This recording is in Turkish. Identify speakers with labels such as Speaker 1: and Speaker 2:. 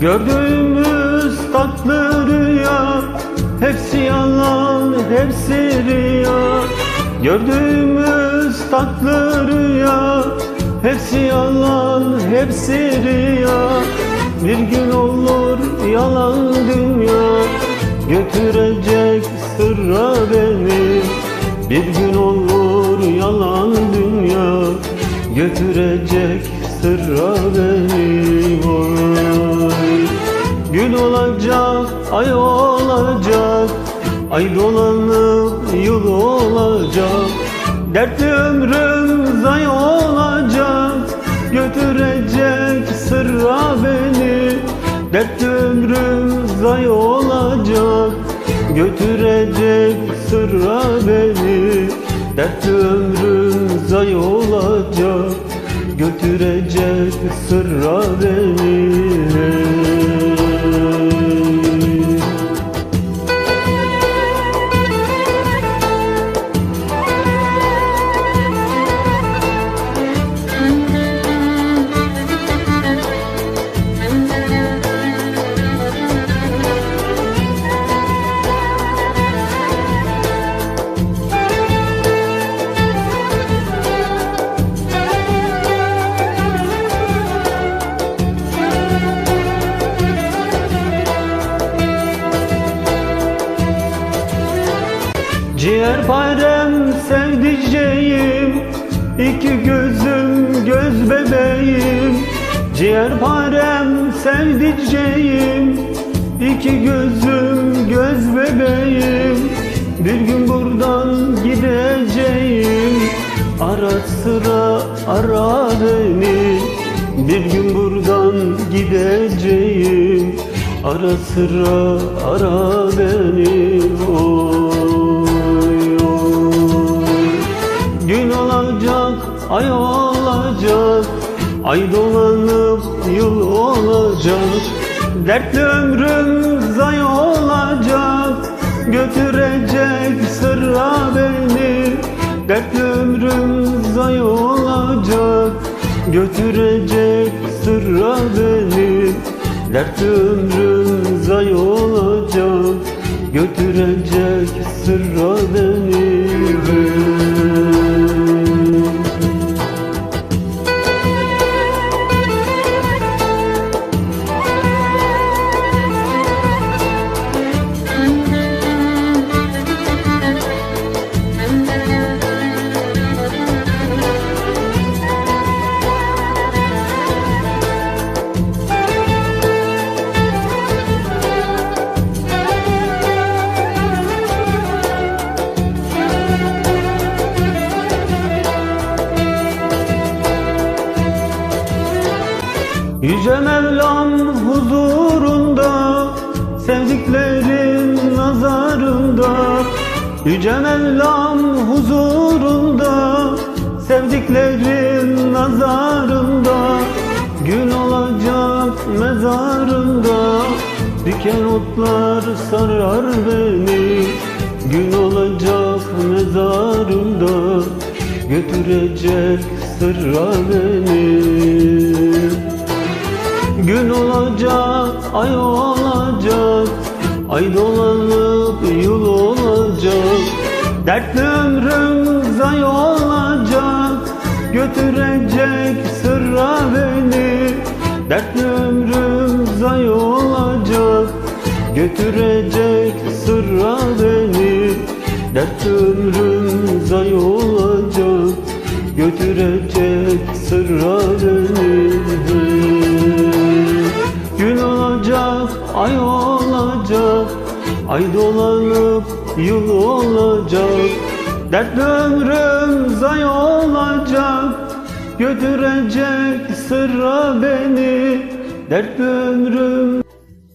Speaker 1: Gördüğümüz tatlı rüya Hepsi yalan, hepsi riya Gördüğümüz tatlı rüya Hepsi yalan, hepsi riya Bir gün olur yalan dünya Götürecek sırra beni. Bir gün olur yalan dünya Götürecek sırra beni Gün olacak, ay olacak Ay dolanıp yıl olacak. Dertli ömrüm zay olacak Götürecek sırra beni. Dertli ömrüm zay olacak Götürecek sırra beni. Dertli ömrüm zay olacak Götürecek sırra beni Ciğerparem sevdiceğim iki gözüm göz bebeğim. Ciğerparem sevdiceğim iki gözüm göz bebeğim. Bir gün buradan gideceğim Ara sıra ara beni. Bir gün buradan gideceğim Ara sıra ara beni. Oy olacak ay olacak. Ay dolanıp yıl olacak. Dertli ömrüm zay olacak. Götürecek sırra beni. Dertli ömrüm zay olacak. Götürecek sırra beni. Dertli ömrüm zay olacak. Götürecek sırra beni Yüce Mevlam huzurunda Sevdiklerin nazarında. Yüce Mevlam huzurunda Sevdiklerin nazarında. Gün olacak mezarında Diken otlar sarar beni. Gün olacak mezarında Götürecek sırra beni Gün olacak, ay olacak Ay dolanıp yıl olacak. Dertli ömrüm zay olacak Götürecek sırra beni. Dertli ömrüm zay olacak Götürecek sırra beni. Dertli ömrüm zay olacak Götürecek sırra beni Ay dolanıp yıl olacak Dertli ömrüm zay olacak. Götürecek sırra beni Dertli ömrüm